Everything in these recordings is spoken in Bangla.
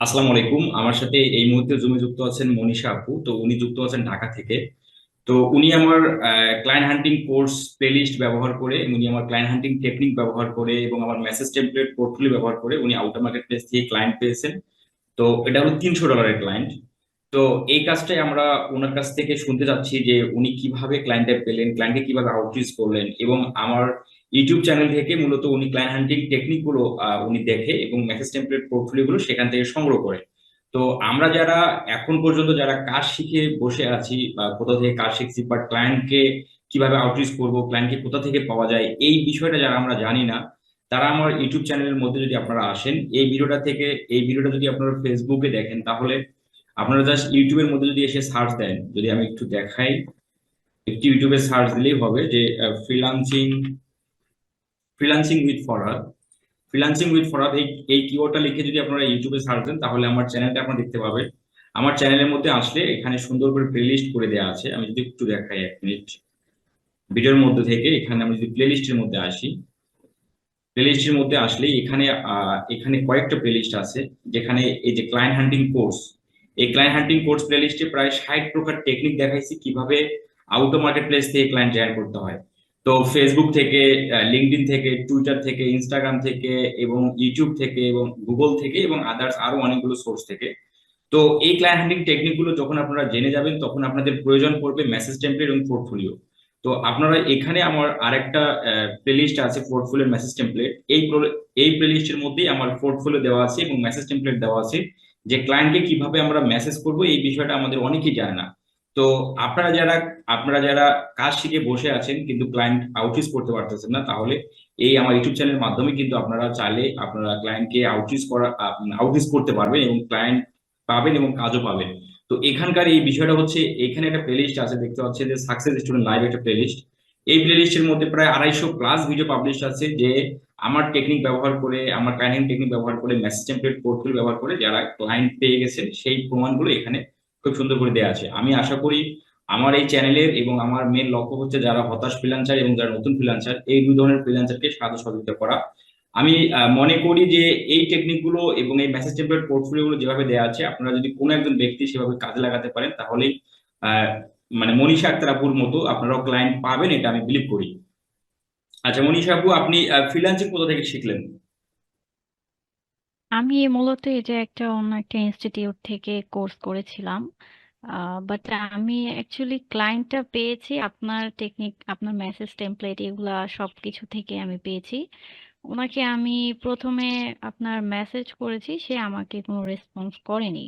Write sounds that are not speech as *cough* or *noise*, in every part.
আসসালামু আলাইকুম। আমার সাথে এই মুহূর্তে জুমে যুক্ত আছেন মনীষা আপু। তো উনি যুক্ত আছেন ঢাকা থেকে। তো উনি আমার ক্লায়েন্ট হান্টিং কোর্স প্লেলিস্ট ব্যবহার করে, উনি আমার ক্লায়েন্ট হান্টিং টেকনিক ব্যবহার করে এবং আমার মেসেজ টেমপ্লেট পোর্টফোলিও ব্যবহার করে উনি আউটার মার্কেট প্লেস থেকে ক্লায়েন্ট পেয়েছেন। তো এটা হলো তিনশো ডলারের ক্লায়েন্ট তো এই কাজটাই আমরা ওনার কাছ থেকে শুনতে চাচ্ছি যে উনি কীভাবে ক্লায়েন্টে পেলেন ক্লায়েন্টকে কীভাবে আউটরিচ করলেন এবং আমার ইউটিউব চ্যানেল থেকে মূলত উনি ক্লায়েন্ট হান্টিং টেকনিকগুলো উনি দেখে এবং মেসেজ টেমপ্লেট পোর্টফোলিও গুলো সেখান থেকে সংগ্রহ করে। তো আমরা যারা এখন পর্যন্ত যারা কাজ শিখে বসে আছি বা কোথা থেকে কাজ শিখছি বা ক্লায়েন্টকে কীভাবে আউটরিচ করব ক্লায়েন্টকে কোথা থেকে পাওয়া যায়, এই বিষয়টা যারা আমরা জানি না, তারা আমার ইউটিউব চ্যানেলের মধ্যে যদি আপনারা আসেন, এই ভিডিওটা থেকে, এই ভিডিওটা যদি আপনারা ফেসবুকে দেখেন, তাহলে আপনারা জাস্ট ইউটিউবের মধ্যে যদি এসে সার্চ দেন, যদি আমি একটু দেখাই, একটি ইউটিউবে সার্চ দিলেই হবে যে freelancing freelancing with Farhad freelancing with Farhad এই এই কিওয়ার্ডটা লিখে যদি আপনারা ইউটিউবে সার্চ দেন, তাহলে আমার চ্যানেলটা আপনারা দেখতে পাবেন। আমার চ্যানেলের মধ্যে আসলে এখানে সুন্দর করে প্লেলিস্ট করে দেওয়া আছে। আমি যদি একটু দেখাই এক মিনিট ভিডিওর মধ্যে থেকে এখানে আমি যদি প্লেলিস্টের মধ্যে আসি। প্লেলিস্টের মধ্যে আসলে এখানে এখানে কয়েকটা প্লেলিস্ট আছে, যেখানে এই যে ক্লায়েন্ট হান্টিং কোর্স এই ক্লায়েন্ট হান্টিং কোর্স প্লে প্লেলিস্টে প্রায় ষাট প্রকার টেকনিক দেখাইছি কীভাবে আউটো মার্কেট প্লেস থেকে ক্লায়েন্ট জয়েন করতে হয়। তো ফেসবুক থেকে লিঙ্কডইন থেকে টুইটার থেকে ইনস্টাগ্রাম থেকে এবং ইউটিউব থেকে এবং গুগল থেকে এবং আদার্স আরও অনেকগুলো সোর্স থেকে। তো এই ক্লায়েন্ট টেকনিকগুলো যখন আপনারা জেনে যাবেন, তখন আপনাদের প্রয়োজন পড়বে মেসেজ টেমপ্লেট এবং পোর্টফোলিও তো আপনারা এখানে আমার আরেকটা প্লেলিস্ট আছে পোর্টফোলিও মেসেজ টেমপ্লেট এই এই প্লেলিস্টের মধ্যেই আমার পোর্টফোলিও দেওয়া আছে এবং মেসেজ টেমপ্লেট দেওয়া আছে। যে ক্লায়েন্টকে কীভাবে আমরা মেসেজ করব, এই বিষয়টা আমাদের অনেকেই জানে না। তো আপনারা যারা আপনারা যারা কাজ শিখে বসে আছেন কিন্তু ক্লায়েন্ট আউটরিচ করতে পারতেছেন না, তাহলে এই আমার ইউটিউব চ্যানেলের মাধ্যমে কিন্তু আপনারা চাইলে আপনারা ক্লায়েন্টকে আউটরিচ করা আউটরিচ করতে পারবেন এবং ক্লায়েন্ট পাবেন এবং কাজও পাবেন। তো এখানকার এই বিষয়টা হচ্ছে, এখানে একটা প্লেলিস্ট আছে, দেখতে পাচ্ছেন যে সাকসেস স্টুডেন্ট লাইভ একটা প্লেলিস্ট এই প্লেলিস্টের মধ্যে প্রায় আড়াইশো প্লাস ভিডিও পাবলিশ আছে যে আমার টেকনিক ব্যবহার করে, আমার ক্লায়েন্ট টেকনিক ব্যবহার করে মেসেজ টেমপ্লেট পোর্টফোলিও ব্যবহার করে যারা ক্লায়েন্ট পেয়ে গেছে সেই প্রমাণগুলো এখানে খুব সুন্দর করে দেওয়া আছে। আমি আশা করি আমার এই চ্যানেলের এবং আমার মেন লক্ষ্য হচ্ছে যারা হতাশ ফ্রিল্যান্সার এবং যারা নতুন ফ্রিল্যান্সার এই দুই ধরনের ফ্রিল্যান্সারকে সাহায্য সহযোগিতা করা। আমি মনে করি যে এই টেকনিকগুলো এবং এই মেসেজ টেমপ্লেট পোর্টফোলিও গুলো যেভাবে দেওয়া আছে, আপনারা যদি কোনো একজন ব্যক্তি সেভাবে কাজে লাগাতে পারেন, তাহলেই মানে মনীষা আক্তার আপুর মতো আপনারাও ক্লায়েন্ট পাবেন, এটা আমি বিলিভ করি। আচ্ছা মনীষা আপু, আপনি ফ্রিল্যান্সিং কোথা থেকে শিখলেন? আমি মূলত এই যে একটা অন্য একটা ইনস্টিটিউট থেকে কোর্স করেছিলাম। বাট আমি অ্যাকচুয়ালি ক্লায়েন্টটা পেয়েছি। আপনার টেকনিক আপনার মেসেজ টেমপ্লেট এগুলা সবকিছু থেকে আমি পেয়েছি। ওনাকে আমি প্রথমে আপনার মেসেজ করেছি, সে আমাকে কোনো রেসপন্স করেনি।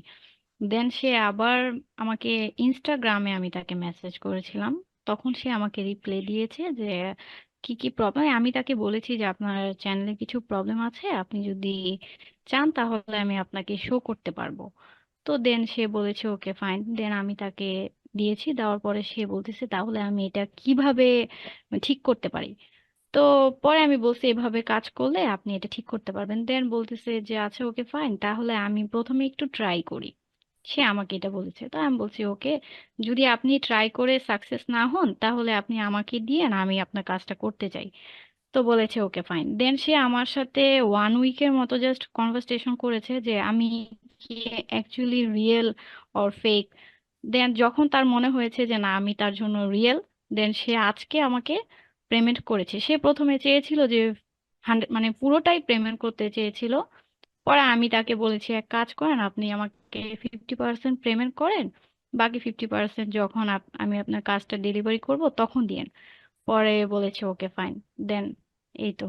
দেন সে আবার আমাকে ইনস্টাগ্রামে আমি তাকে মেসেজ করেছিলাম। তখন সে আমাকে রিপ্লাই দিয়েছে যে, কি কি প্রবলেম আমি তাকে বলেছি যে, আপনার চ্যানেলে কিছু প্রবলেম আছে? আপনি যদি চান, তাহলে আমি আপনাকে শো করতে পারব। তো দেন সে বলেছে ওকে ফাইন দেন আমি তাকে দিয়েছি, দেওয়ার পরে সে বলতেছে, তাহলে আমি এটা কীভাবে ঠিক করতে পারি? তো পরে আমি বলছি, এভাবে কাজ করলে আপনি এটা ঠিক করতে পারবেন। দেন বলতেছে যে আচ্ছা ওকে ফাইন তাহলে আমি প্রথমে একটু ট্রাই করি। সে আমাকে এটা বলেছে। তো আমি বলছি ওকে যদি আপনি ট্রাই করে সাকসেস না হন, তাহলে আপনি আমাকে দিয়েন আমি আপনার কাজটা করতে চাই। তো বলেছে, ওকে ফাইন দেন সে আমার সাথে ওয়ান উইকের মতো জাস্ট কনভারসেশন করেছে যে, আমি কি actually real or fake then যখন তার মনে হয়েছে যে, না, আমি তার জন্য রিয়েল দেন সে আজকে আমাকে পেমেন্ট করেছে। সে প্রথমে চেয়েছিল যে হান্ড্রেড মানে পুরোটাই পেমেন্ট করতে চেয়েছিল। পরে আমি তাকে বলেছি, এক কাজ করেন, আপনি আমাকে ফিফটি পার্সেন্ট পেমেন্ট করেন, বাকি ফিফটি পার্সেন্ট যখন আমি আপনার কাজটা ডেলিভারি করব, তখন দিয়েন। পরে বলেছে, ওকে ফাইন দেন এই তো।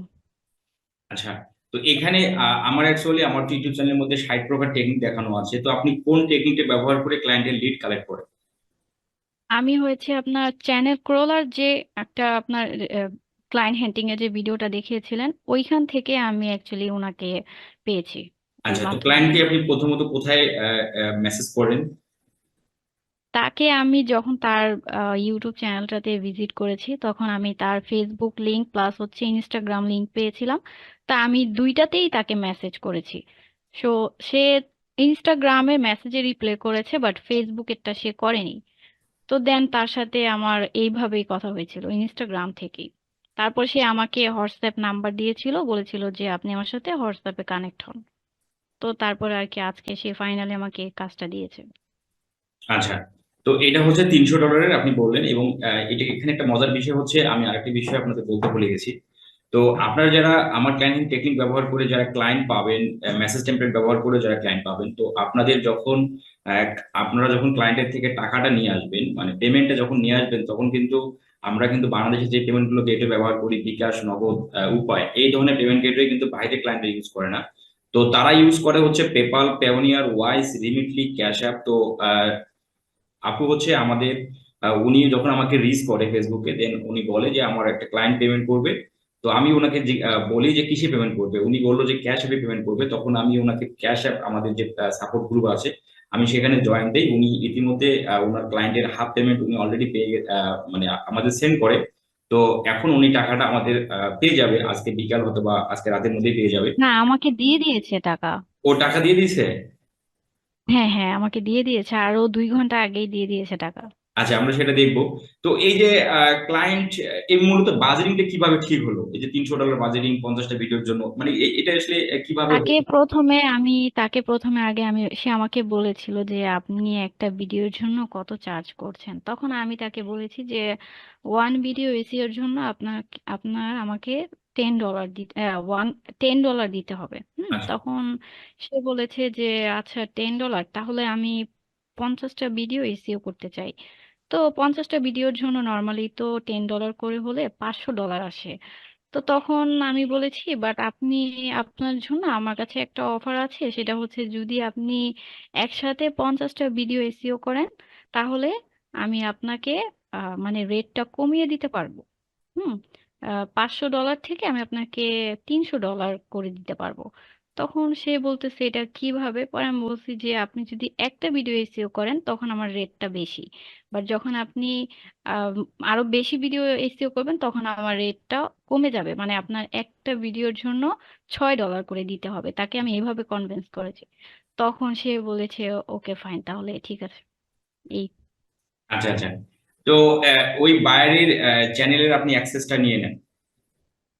আচ্ছা তো এখানে আমার অ্যাকচুয়ালি আমার ইউটিউব চ্যানেলের মধ্যে ষাট প্রকার টেকনিক দেখানো আছে। তো আপনি কোন টেকনিকটা ব্যবহার করে ক্লায়েন্টের লিড কালেক্ট করেন? আমি হয়েছে আপনার চ্যানেল ক্রলার যে একটা আপনার ক্লায়েন্ট হ্যান্টিং এর যে ভিডিওটা দেখিয়েছিলেন ওইখান থেকে আমি অ্যাকচুয়ালি ওনাকে পেয়েছি। আচ্ছা তো ক্লায়েন্টকে আপনি প্রথমত কোথায় মেসেজ করেন? তাকে আমি যখন তার ইউটিউব চ্যানেলটাতে ভিজিট করেছি, তখন আমি তার ফেসবুক লিংক প্লাস হচ্ছে ইনস্টাগ্রাম লিংক পেয়েছিলাম। তা আমি দুইটাতেই তাকে মেসেজ করেছি। সো সে ইনস্টাগ্রামে মেসেজে রিপ্লাই করেছে বাট ফেসবুকেরটা সে করেনি। তো দেন তার সাথে আমার এইভাবেই কথা হয়েছিল ইনস্টাগ্রাম থেকেই। তারপর সে আমাকে হোয়াটসঅ্যাপ নাম্বার দিয়েছিল, বলেছিল যে আপনি আমার সাথে হোয়াটসঅ্যাপে কানেক্ট হন। তো তারপরে আর কি আজকে সে ফাইনালি আমাকে কাজটা দিয়েছে। আচ্ছা। তো এটা হচ্ছে তিনশো ডলারের আপনি বললেন এবং এটা এখানে একটা মজার বিষয় হচ্ছে, আমি আরেকটি বিষয় আপনাদের বলতে ভুলে গেছি। তো আপনারা যারা আমার ক্লায়েন্ট টেকনিক ব্যবহার করে যারা ক্লায়েন্ট পাবেন মেসেজ টেমপ্লেট ব্যবহার করে যারা ক্লায়েন্ট পাবেন, তো আপনাদের যখন আপনারা যখন ক্লায়েন্টের থেকে টাকাটা নিয়ে আসবেন মানে পেমেন্টটা যখন নিয়ে আসবেন, তখন কিন্তু আমরা কিন্তু বাংলাদেশে যে পেমেন্টগুলো গেটওয়ে ব্যবহার করি, বিকাশ, নগদ উপায়, এই ধরনের পেমেন্ট গেটওয়ে কিন্তু বাইরে ক্লায়েন্টরা ইউজ করে না। তো তারা ইউজ করে হচ্ছে PayPal Payoneer Wise Remitly Cash App তো আপু হচ্ছে আমাদের উনি যখন আমাকে রিচ করে ফেসবুকে দেন উনি বলে যে আমার একটা ক্লায়েন্ট পেমেন্ট করবে। তো আমি ওনাকে বলি যে কিসে পেমেন্ট করবে? উনি বলল যে ক্যাশ অ্যাপে পেমেন্ট করবে। তখন আমি ওনাকে ক্যাশ অ্যাপ আমাদের যে সাপোর্ট গ্রুপ আছে আমি সেখানে জয়েন দেই। উনি ইতিমধ্যে ওনার ক্লায়েন্টের হাফ পেমেন্ট উনি অলরেডি পেয়ে মানে আমাদের সেন্ড করে। তো এখন উনি টাকাটা আমাদের পেয়ে যাবে। আজকে বিকাল অথবা আজকে রাতের মধ্যেই পেয়ে যাবে। না আমাকে দিয়ে দিয়েছে টাকা। ও টাকা দিয়ে দিয়েছে? হ্যাঁ হ্যাঁ আমাকে দিয়ে দিয়েছে। আরও দুই ঘণ্টা আগেই দিয়ে দিয়েছে টাকা। আচ্ছা আমরা সেটা দেখব। তো এই যে ক্লায়েন্ট এই মূলত বাজেটিংটা কীভাবে ঠিক হলো? এই যে তিনশো ডলার বাজেটিং পঞ্চাশটা ভিডিওর জন্য মানে এ- এটা আসলে কীভাবে তাকে প্রথমে আমি তাকে প্রথমে আগে আমি সে আমাকে বলেছিল যে আপনি একটা ভিডিওর জন্য কত চার্জ করছেন? তখন আমি তাকে বলেছি যে ওয়ান ভিডিও এসিওর জন্য আপনার আপনার আমাকে টেন ডলার দিতে ওয়ান টেন ডলার দিতে হবে। হুম আচ্ছা। তখন সে বলেছে যে আচ্ছা টেন ডলার তাহলে আমি পঞ্চাশটা ভিডিও এসিও করতে চাই। তো পঞ্চাশটা ভিডিওর জন্য নর্মালি তো টেন ডলার করে হলে পাঁচশো ডলার আসে। তো তখন আমি বলেছি বাট আপনি আপনার জন্য আমার কাছে একটা অফার আছে সেটা হচ্ছে যদি আপনি একসাথে পঞ্চাশটা ভিডিও এসিও করেন তাহলে আমি আপনাকে আহ, মানে রেটটা কমিয়ে দিতে পারব। হুম পাঁচশো ডলার থেকে আমি আপনাকে তিনশো ডলার করে দিতে পারব। তখন সে বলতেছে এটা কীভাবে? পরে আমি বলছি যে আপনি যদি একটা ভিডিও এসিও করেন তখন আমার রেটটা বেশি। বাট যখন আপনি আহ, আরও বেশি ভিডিও এসিও করবেন তখন আমার রেটটা কমে যাবে। মানে আপনার একটা ভিডিওর জন্য ছয় ডলার করে দিতে হবে। তাকে আমি এভাবে কনভিন্স করেছি। তখন সে বলেছে ওকে ফাইন তাহলে ঠিক আছে। এই। আচ্ছা আচ্ছা। তো ওই বায়ারের চ্যানেলের আপনি অ্যাক্সেসটা নিয়ে নেন।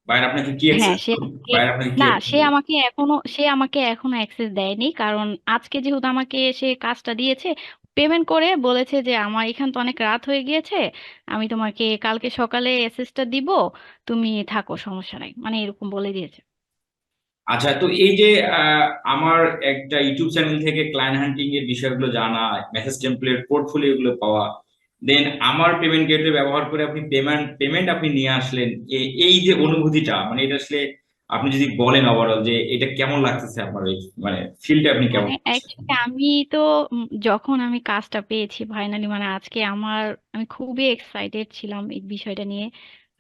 বায়ার আপনাকে কি হ্যাঁ সে বায়ার আপনাকে কি না সে আমাকে এখনও সে আমাকে এখনও অ্যাক্সেস দেয়নি কারণ আজকে যেহেতু আমাকে সে কাজটা দিয়েছে পেমেন্ট করে বলেছে যে আমার এখান তো অনেক রাত হয়ে গিয়েছে আমি তোমাকে কালকে সকালে অ্যাক্সেসটা দিব তুমি থাকো সমস্যা নাই। মানে এরকম বলে দিয়েছে। আচ্ছা তো এই যে আমার একটা ইউটিউব চ্যানেল থেকে ক্লায়েন্ট হান্টিং এর বিষয়গুলো জানা মেসেজ টেমপ্লেট পোর্টফোলিও গুলো পাওয়া দেন আমার পেমেন্ট গেটওয়ে ব্যবহার করে আপনি পেমেন্ট পেমেন্ট আপনি নিয়ে আসলেন এই যে অনুভূতিটা মানে এটা আসলে আপনি যদি বলেন ওভারঅল যে এটা কেমন লাগতেছে আপনার এই মানে ফিলটা আপনি কেমন মানে পাচ্ছেন? অ্যাকচুয়ালি আমি তো যখন আমি কাজটা পেয়েছি ফাইনালি মানে আজকে আমার আমি খুবই এক্সাইটেড ছিলাম এই বিষয়টা নিয়ে।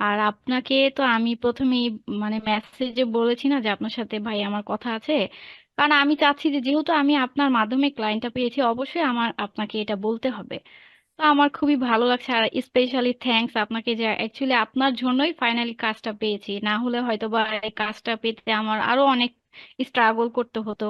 আর আপনাকে তো আমি প্রথমেই মানে মেসেজে বলেছি না যে আপনার সাথে ভাই আমার কথা আছে। কারণ আমি চাচ্ছি যে যেহেতু আমি আপনার মাধ্যমে ক্লায়েন্টটা পেয়েছি অবশ্যই আমার আপনাকে এটা বলতে হবে। তো আমার খুবই ভালো লাগছে। আর স্পেশালি থ্যাঙ্কস আপনাকে যে অ্যাকচুয়ালি আপনার জন্যই ফাইনালি কাজটা পেয়েছি। না হলে হয়তো বা এই কাজটা পেতে আমার আরও অনেক স্ট্রাগল করতে হতো।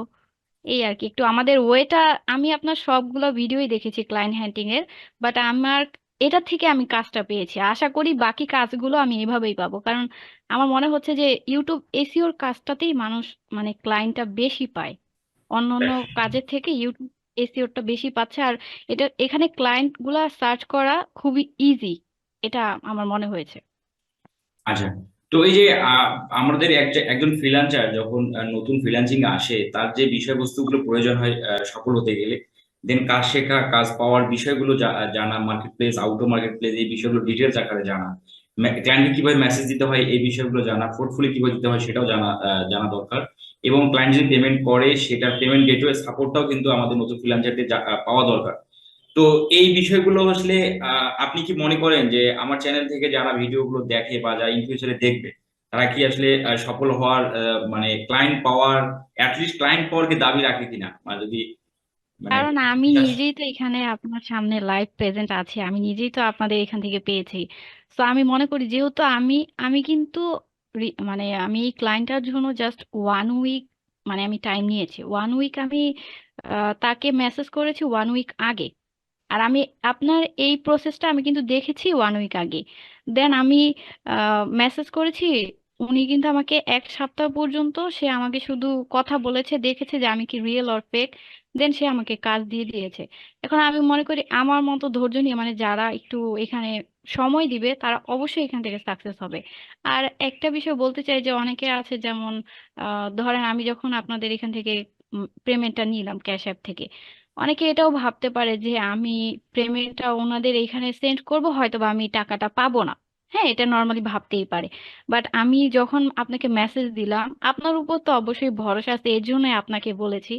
এই আর কি একটু আমাদের ওয়েটা আমি আপনার সবগুলো ভিডিওই দেখেছি ক্লায়েন্ট হ্যান্ডিং এর বাট আমার এটা থেকে আমি কাজটা পেয়েছি। আশা করি বাকি কাজগুলো আমি এভাবেই পাবো। কারণ আমার মনে হচ্ছে যে ইউটিউব এসিওর কাজটাতেই মানুষ মানে ক্লায়েন্টটা বেশি পায়। অন্য অন্য কাজের থেকে ইউটিউব এসিওরটা বেশি পাচ্ছে। আর এটা, এখানে ক্লায়েন্টগুলা সার্চ করা খুবই ইজি এটা আমার মনে হয়েছে। আচ্ছা তো এই যে আমাদের এক- একজন ফ্রিল্যান্সার যখন নতুন ফ্রিল্যান্সিং আসে, তার যে বিষয়বস্তুগুলো প্রয়োজন হয় সফল হতে গেলে দেন কাজ শেখা, কাজ পাওয়ার বিষয়গুলো জানা marketplace outdoor marketplace এই বিষয়গুলো ডিটেলস আকারে জানা। ক্লায়েন্টকে কীভাবে মেসেজ দিতে হয় এই বিষয়গুলো জানা পোর্টফোলিও কীভাবে দিতে হয় সেটাও জানা জানা দরকার। এবং ক্লায়েন্ট যদি পেমেন্ট করে সেটার পেমেন্ট গেটওয়ে সাপোর্টটাও কিন্তু আমাদের নতুন ফ্রিল্যান্সারদের পাওয়া দরকার। তো এই বিষয়গুলো আসলে আপনি কি মনে করেন যে আমার চ্যানেল থেকে যারা ভিডিওগুলো দেখে বা যারা ইন ফিউচারে দেখবে তারা কি আসলে সফল হওয়ার মানে ক্লায়েন্ট পাওয়ার অ্যাটলিস্ট ক্লায়েন্ট পাওয়ার কি দাবি রাখে কিনা? মানে যদি কারণ আমি নিজেই তো এখানে আপনার সামনে লাইভ প্রেজেন্ট আছি আমি নিজেই তো আপনাদের এখান থেকে পেয়েছি। তো আমি মনে করি যেহেতু আমি আমি কিন্তু মানে আমি এই ক্লায়েন্টটার জন্য জাস্ট ওয়ান উইক মানে আমি টাইম নিয়েছি। ওয়ান উইক আমি তাকে মেসেজ করেছি ওয়ান উইক আগে। আর আমি, আপনার এই প্রসেসটা আমি কিন্তু দেখেছি ওয়ান উইক আগে। দেন আমি মেসেজ করেছি, উনি কিন্তু আমাকে এক সপ্তাহ পর্যন্ত সে আমাকে শুধু কথা বলেছে, দেখেছে যে আমি কি রিয়েল অর ফেক দেন সে আমাকে কাজ দিয়ে দিয়েছে। এখন আমি মনে করি আমার মতো ধৈর্য নিয়ে মানে যারা একটু এখানে সময় দিবে, তারা অবশ্যই এখান থেকে সাকসেস হবে। আর একটা বিষয় বলতে চাই যে অনেকে আছে যেমন ধরেন আমি যখন আপনাদের এখান থেকে পেমেন্টটা নিলাম ক্যাশ অ্যাপ থেকে, অনেকে এটাও ভাবতে পারে যে আমি পেমেন্টটা ওনাদের এখানে সেন্ড করব হয়তো বা আমি টাকাটা পাবো না। হ্যাঁ এটা নর্মালি ভাবতেই পারে। বাট আমি যখন আপনাকে মেসেজ দিলাম আপনার উপর তো অবশ্যই ভরসা আছে এর জন্যই আপনাকে বলেছি।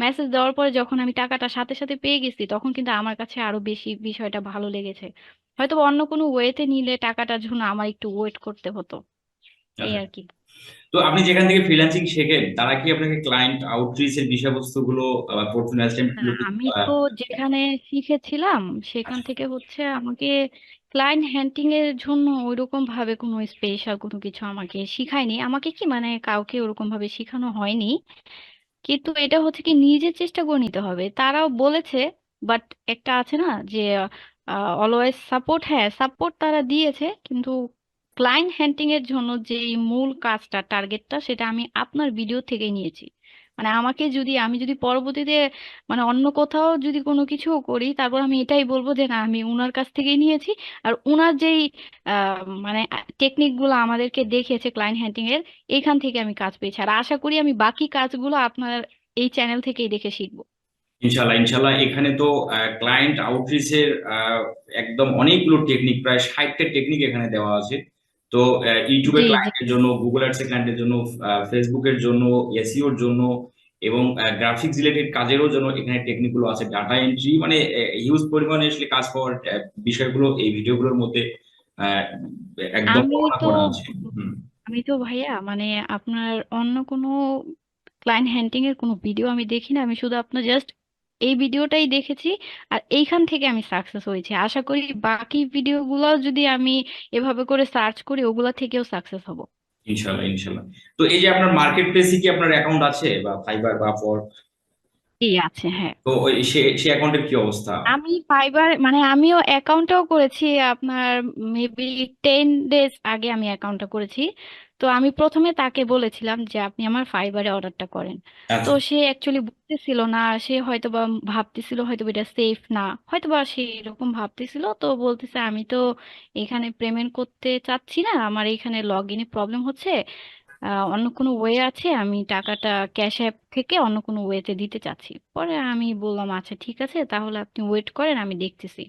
মেসেজ দেওয়ার পরে যখন আমি টাকাটা সাথে সাথে পেয়ে গেছি তখন কিন্তু আমার কাছে আরও বেশি বিষয়টা ভালো লেগেছে। হয়তো অন্য কোনো ওয়েতে নিলে টাকাটার জন্য আমার একটু ওয়েট করতে হতো। এই আচ্ছা। আর কি। তো আপনি যেখান থেকে ফ্রিল্যান্সিং শেখেন তারা কি আপনাকে ক্লায়েন্ট আউটরিচের বিষয়বস্তুগুলো পোর্টফোলিও না আমি তো যেখানে শিখেছিলাম সেখান থেকে হচ্ছে আমাকে ক্লায়েন্ট হ্যান্ডিং এর জন্য ওইরকম ভাবে কোনো স্পেশাল কোনো কিছু আমাকে শিখায়নি। আমাকে কি মানে কাউকে ওরকম ভাবে শেখানো হয়নি। কিন্তু এটা হচ্ছে কি নিজের চেষ্টা করে নিতে হবে। তারাও বলেছে বাট একটা আছে না যে অলওয়েজ সাপোর্ট হ্যাঁ সাপোর্ট তারা দিয়েছে। কিন্তু ক্লায়েন্ট হ্যান্ডিং এর জন্য যে মূল কাজটা টার্গেটটা সেটা আমি আপনার ভিডিও থেকেই নিয়েছি। মানে আমাকে যদি, আমি যদি পরবর্তীতে মানে অন্য কোথাও যদি কোনো কিছু করি, তারপর আমি এটাই বলব যে না, আমি উনার কাছ থেকেই নিয়েছি। আর উনার যেই মানে টেকনিকগুলো আমাদেরকে দেখিয়েছে ক্লায়েন্ট হ্যান্ডিং এর, এইখান থেকে আমি কাজ পেয়েছি। আর আশা করি আমি বাকি কাজগুলো আপনার এই চ্যানেল থেকেই দেখে শিখব। ইনশাল্লাহ ইনশাল্লাহ এখানে তো ক্লায়েন্ট আউটরিচের একদম অনেকগুলো টেকনিক প্রায় ষাটটা টেকনিক এখানে দেওয়া আছে। তো ইউটিউবের ক্লায়েন্টের জন্য গুগল অ্যাডসের ক্লায়েন্টের জন্য ফেসবুকের জন্য এসইওর জন্য এবং গ্রাফিক্স রিলেটেড কাজেরও জন্য এখানে টেকনিকগুলো আছে। ডাটা এন্ট্রি মানে হিউজ পরিমাণে আসলে কাজ পাওয়ার বিষয়গুলো এই ভিডিওগুলোর মধ্যে একদম করা আছে। আমি তো ভাইয়া মানে আপনার অন্য কোনো ক্লায়েন্ট হ্যান্ডিং এর কোনো ভিডিও আমি দেখি না। আমি শুধু আপনার জাস্ট এই ভিডিওটাই দেখেছি আর এইখান থেকে আমি সাকসেস হয়েছি। আশা করি বাকি ভিডিওগুলো যদি আমি এভাবে করে সার্চ করি ওগুলা থেকেও সাকসেস হব। ইনশাল্লাহ ইনশাল্লাহ। তো এই যে আপনার মার্কেট প্লেসে কি আপনার অ্যাকাউন্ট আছে বা ফাইবার বা ফর আছে হ্যাঁ। তো সে সে অ্যাকাউন্টের কি অবস্থা? আমি ফাইবার মানে আমিও অ্যাকাউন্টটাও করেছি আপনার মেবি টেন ডেজ আগে আমি অ্যাকাউন্টটা করেছি। তো আমি প্রথমে তাকে বলেছিলাম যে আপনি আমার ফাইবারে অর্ডারটা করেন। তো আচ্ছা সে অ্যাকচুয়ালি বুঝতেছিল না সে হয়তো বা ভাবতেছিল হয়তো এটা সেফ না হয়তো বা সে এরকম ভাবতেছিল। তো বলতেছে আমি তো এখানে পেমেন্ট করতে চাচ্ছি না আমার এখানে লগ ইনে প্রবলেম হচ্ছে। আহ, অন্য কোনো ওয়ে আছে আমি টাকাটা ক্যাশ অ্যাপ থেকে অন্য কোনো ওয়েতে দিতে চাচ্ছি। পরে আমি বললাম আচ্ছা ঠিক আছে তাহলে আপনি ওয়েট করেন আমি দেখতেছি।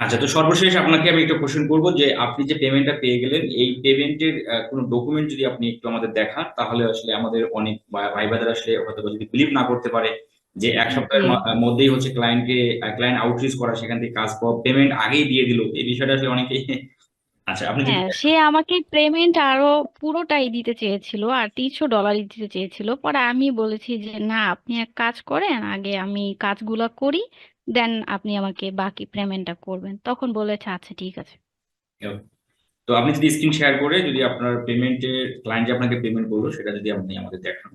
আচ্ছা তো সর্বশেষ আপনাকে আমি একটা কোশ্চেন করব যে আপনি যে পেমেন্টটা পেয়ে গেলেন এই পেমেন্টের কোনো ডকুমেন্ট যদি আপনি একটু আমাদের দেখান তাহলে আসলে আমাদের অনেক ভাই বোনেরা আসলে হয়তো যদি বিলিভ না করতে পারে যে এক সপ্তাহের মধ্যেই হচ্ছে ক্লায়েন্টকে ক্লায়েন্ট আউটরিচ করা সেখান থেকে কাজ পাওয়া পেমেন্ট আগেই দিয়ে দিল এই বিষয়টা আসলে অনেকেই *laughs* আচ্ছা আপনি হ্যাঁ সে আমাকে পেমেন্ট আরও পুরোটাই দিতে চেয়েছিল আর তিনশো ডলারই দিতে চেয়েছিল পরে আমি বলেছি যে না আপনি এক কাজ করেন আগে আমি কাজগুলো করি দেন আপনি আমাকে বাকি পেমেন্টটা করবেন। তখন বলেছে আচ্ছা ঠিক আছে। তো আপনি যদি স্ক্রিন শেয়ার করে যদি আপনার পেমেন্টের ক্লায়েন্ট যে আপনাকে পেমেন্ট করল সেটা যদি আপনি আমাদের দেখান।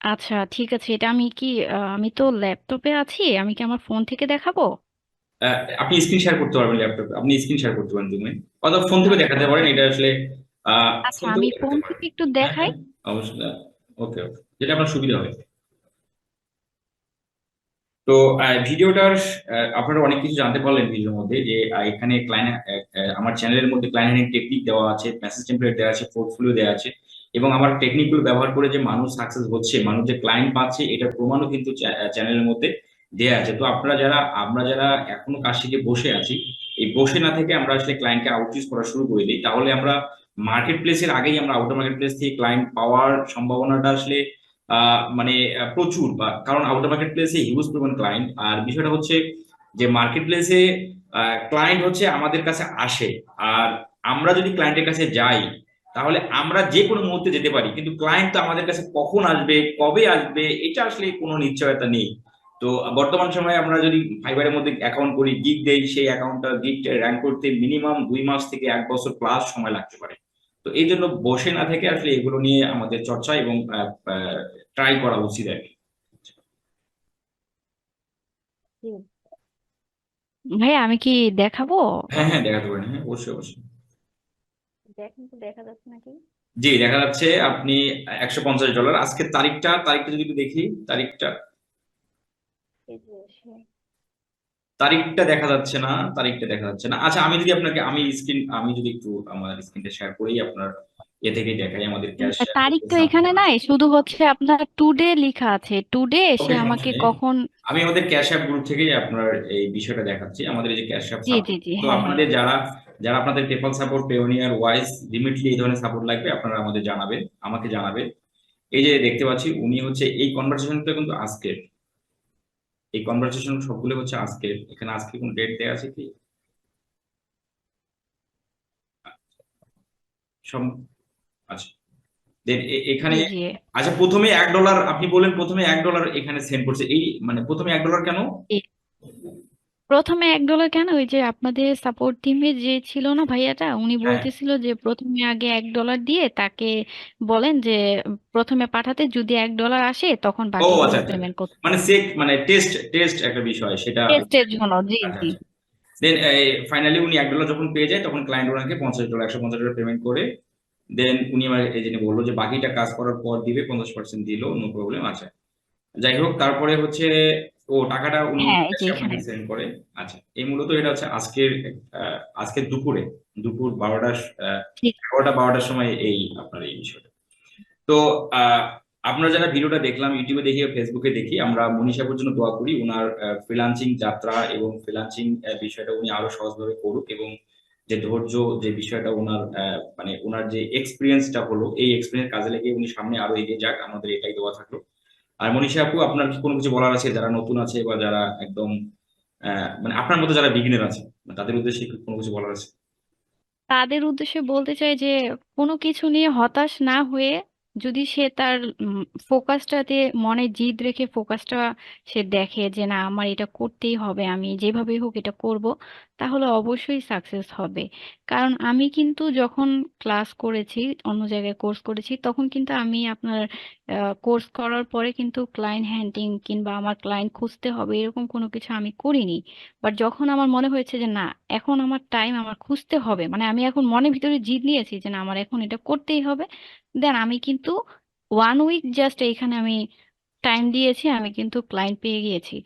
আচ্ছা ঠিক আছে। এটা আমি কি আমি তো ল্যাপটপে আছি আমি কি আমার ফোন থেকে দেখাবো? আপনি স্ক্রিন শেয়ার করতে পারবেন ল্যাপটপে আপনি স্ক্রিন শেয়ার করতে পারেন জুমে অথবা ফোন থেকে দেখাতে পারেন এটা আসলে আচ্ছা আমি ফোন থেকে একটু হ্যাঁ দেখাই। হ্যাঁ অবশ্যই ওকে ওকে। যেটা আপনার সুবিধা হবে। তো ভিডিওটার আপনারা অনেক কিছু জানতে পারলেন ভিডিওর মধ্যে যে এখানে ক্লায়েন্ট আমার চ্যানেলের মধ্যে হ্যান্ডিং টেকনিক দেওয়া আছে মেসেজ টেমপ্লেট দেওয়া আছে পোর্টফোলিও দেওয়া আছে এবং আমার টেকনিকগুলো ব্যবহার করে যে মানুষ সাকসেস হচ্ছে, মানুষ যে ক্লায়েন্ট পাচ্ছে, এটার প্রমাণও কিন্তু চ্যানেলের মধ্যে দেওয়া আছে। তো আপনারা যারা, আমরা যারা এখনও কাজ শিখে বসে আছি, এই বসে না থেকে আমরা আসলে ক্লায়েন্টকে আউটরিচ করা শুরু করে দিই। তাহলে আমরা মার্কেট প্লেসের আগেই আমরা আউটার মার্কেট প্লেস থেকে ক্লায়েন্ট পাওয়ার সম্ভাবনাটা আসলে মানে প্রচুর বা, কারণ আউটার মার্কেট প্লেসে হিউজ পরিমাণ ক্লায়েন্ট আর বিষয়টা হচ্ছে যে মার্কেট প্লেসে ক্লায়েন্ট হচ্ছে আমাদের কাছে আসে। আর আমরা যদি ক্লায়েন্টের কাছে যাই, তাহলে আমরা যে কোনো মুহূর্তে যেতে পারি। কিন্তু ক্লায়েন্ট তো আমাদের কাছে কখন আসবে, কবে আসবে, এটা আসলে কোনো নিশ্চয়তা নেই। তো বর্তমান সময়ে আমরা যদি ফাইবারের মধ্যে অ্যাকাউন্ট করি গিগ দেই, সেই অ্যাকাউন্টটা গিগটা র্যাঙ্ক করতে মিনিমাম দুই মাস থেকে এক বছর প্লাস সময় লাগতে পারে। তো এই জন্য বসে না থেকে আসলে এগুলো নিয়ে আমাদের চর্চা এবং ট্রাই করা উচিত আর কি। ভাই আমি কি দেখাবো? হ্যাঁ হ্যাঁ দেখাতে পারেন হ্যাঁ অবশ্যই অবশ্যই। দেখেন তো দেখা যাচ্ছে নাকি? জি দেখা যাচ্ছে আপনি একশো পঞ্চাশ ডলার। আজকের তারিখটা তারিখটা যদি একটু দেখি তারিখটা। এই যে সে তারিখটা দেখা যাচ্ছে না তারিখটা দেখা যাচ্ছে না। আচ্ছা আমি যদি আপনাকে আমি স্ক্রিন আমি যদি একটু আমার স্ক্রিনটা শেয়ার করেই আপনার এ থেকেই দেখাই আমাদের ক্যাশ তারিখ তো এখানে নাই শুধু হচ্ছে আপনার টুডে লেখা আছে। টুডে সে আমাকে কখন আমি আমাদের ক্যাশ অ্যাপ গ্রুপ থেকেই আপনার এই বিষয়টা দেখাচ্ছি। আমাদের এই যে ক্যাশ অ্যাপ জি জি জি তো হ্যাঁ আপনাদের যারা যারা আপনাদের পেপাল সাপোর্ট পেওনিয়ার ওয়াইজ লিমিটলি এই ধরনের সাপোর্ট লাগবে আপনারা আমাদের জানাবেন আমাকে জানাবেন। এই যে দেখতে পাচ্ছি উনি হচ্ছে এই কনভারসেশনটা কিন্তু আজকের। এই কনভারসেশন সবগুলো হচ্ছে আজকের। এখানে আজকে কোন ডেট দেওয়া আছে কি? সব আচ্ছা। দেন এখানে আচ্ছা প্রথমে এক ডলার আপনি বললেন প্রথমে এক ডলার এখানে সেন্ড করছে। এই মানে প্রথমে এক ডলার কেন? প্রথমে এক ডলার কেন? ওই যে আপনাদের সাপোর্ট টিমে যে ছিল না ভাইয়াটা উনি হ্যাঁ। বলতেছিল যে প্রথমে আগে এক ডলার দিয়ে তাকে বলেন যে প্রথমে পাঠাতে যদি এক ডলার আসে তখন ও আচ্ছা আচ্ছা। পেমেন্ট করতে। মানে চেক মানে টেস্ট টেস্ট একটা বিষয় সেটা টেস্টের জন্য জি আচ্ছা জি। আচ্ছা। দেন ফাইনালি উনি এক ডলার যখন পেয়ে যায় তখন ক্লায়েন্ট ওনাকে পঞ্চাশ ডলার একশো পঞ্চাশ ডলার পেমেন্ট করে দেন উনি আমার এজেন্ট বলল যে বাকিটা কাজ করার পর দিবে পঞ্চাশ পার্সেন্ট দিলো নো প্রবলেম আছে। যাই হোক তারপরে হচ্ছে ও টাকাটা উনি হ্যাঁ, সেন্ড করে। আচ্ছা এই মূলত এটা হচ্ছে আজকের আহ, আজকের দুপুরে দুপুর বারোটা। এগারোটা বারোটার সময় এই আপনার এই বিষয়টা। তো আহ, আপনারা যারা ভিডিওটা দেখলাম ইউটিউবে দেখি ফেসবুকে দেখি আমরা মনীষাপুর জন্য দোয়া করি। ওনার ফ্রিলান্সিং যাত্রা এবং ফ্রিলান্সিং বিষয়টা উনি আরও সহজভাবে করুক এবং যে ধৈর্য, যে বিষয়টা ওনার মানে ওনার যে এক্সপিরিয়েন্সটা হলো, এই এক্সপিরিয়েন্স কাজে লেগে উনি সামনে আরও এগিয়ে যাক, আমাদের এটাই দোয়া থাকল। আর মনীষা আপু, আপনার কি কোনো কিছু বলার আছে? যারা নতুন আছে বা যারা একদম মানে আপনার মতো যারা বিগিনার আছে তাদের উদ্দেশ্যে কোনো কিছু বলার আছে? তাদের উদ্দেশ্যে বলতে চাই যে, কোনো কিছু নিয়ে হতাশ না হয়ে যদি সে তার ফোকাসটাতে মনে জিদ রেখে ফোকাসটা সে দেখে যে, না, আমার এটা করতেই হবে, আমি যেভাবেই হোক এটা করব। তাহলে অবশ্যই সাকসেস হবে। কারণ আমি কিন্তু যখন ক্লাস করেছি, অন্য জায়গায় কোর্স করেছি, তখন কিন্তু আমি আপনার কোর্স করার পরে কিন্তু ক্লায়েন্ট হ্যান্ডিং কিংবা আমার ক্লায়েন্ট খুঁজতে হবে এরকম কোনো কিছু আমি করিনি। বাট যখন আমার মনে হয়েছে যে, না, এখন আমার টাইম আমার খুঁজতে হবে। মানে আমি এখন মনের ভিতরে জিদ নিয়েছি যে, না, আমার এখন এটা করতেই হবে। দেন আমি কিন্তু ওয়ান উইক জাস্ট এইখানে আমি টাইম দিয়েছি, আমি কিন্তু ক্লায়েন্ট পেয়ে গিয়েছি।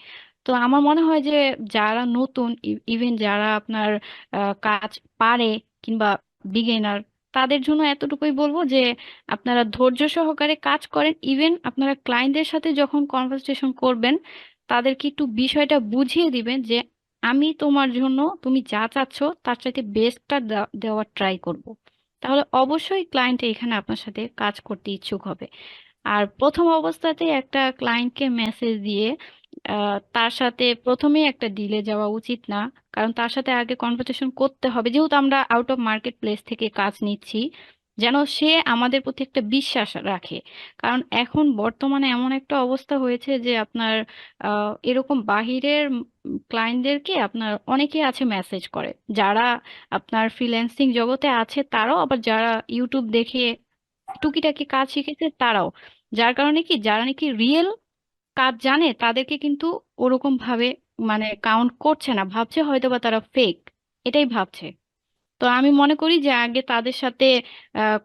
তো আমার মনে হয় যে যারা নতুন ইভেন যারা আপনার কাজ পারে কিংবা বিগিনার তাদের জন্য এতটুকুই বলব যে আপনারা ধৈর্য সহকারে কাজ করেন। ইভেন আপনারা ক্লায়েন্টদের সাথে যখন কনভারসেশন করবেন, তাদেরকে একটু বিষয়টা বুঝিয়ে দিবেন যে আমি তোমার জন্য তুমি যা চাচ্ছ তার চাইতে বেস্টটা দেওয়ার ট্রাই করব। তাহলে অবশ্যই ক্লায়েন্ট এখানে আপনার সাথে কাজ করতে ইচ্ছুক হবে। আর প্রথম অবস্থাতে একটা ক্লায়েন্টকে মেসেজ দিয়ে তার সাথে প্রথমেই একটা ডিলে যাওয়া উচিত না। কারণ তার সাথে আগে কনভারসেশন করতে হবে। যেহেতু আমরা আউট অফ মার্কেট প্লেস থেকে কাজ নিচ্ছি, যেন সে আমাদের প্রতি একটা বিশ্বাস রাখে। কারণ এখন বর্তমানে এমন একটা অবস্থা হয়েছে যে আপনার এরকম বাহিরের ক্লায়েন্টদেরকে আপনার অনেকে আছে মেসেজ করে। যারা আপনার ফ্রিল্যান্সিং জগতে আছে, তারাও আবার যারা ইউটিউব দেখে টুকিটাকি কাজ শিখেছে, তারাও। যার কারণে কি? যারা নাকি রিয়েল কাজ জানে তাদেরকে কিন্তু ওরকম ভাবে মানে কাউন্ট করছে না। ভাবছে হয়তো বা তারা ফেক এটাই ভাবছে। তো আমি মনে করি যে আগে তাদের সাথে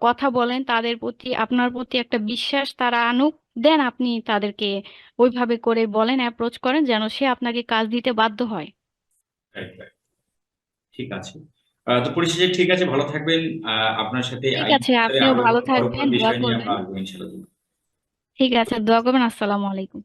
কথা বলেন তাদের প্রতি আপনার প্রতি একটা বিশ্বাস তারা আনুক দেন আপনি তাদেরকে ওইভাবে করে বলেন অ্যাপ্রোচ করেন যেন সে আপনাকে কাজ দিতে বাধ্য হয়. ঠিক আছে। তো পরিশেষে ঠিক আছে ভালো থাকবেন। আপনার সাথে ঠিক আছে আপনিও ভালো থাকবেন দোয়া করবেন। ঠিক আছে দোয়া করবেন আসসালামু আলাইকুম।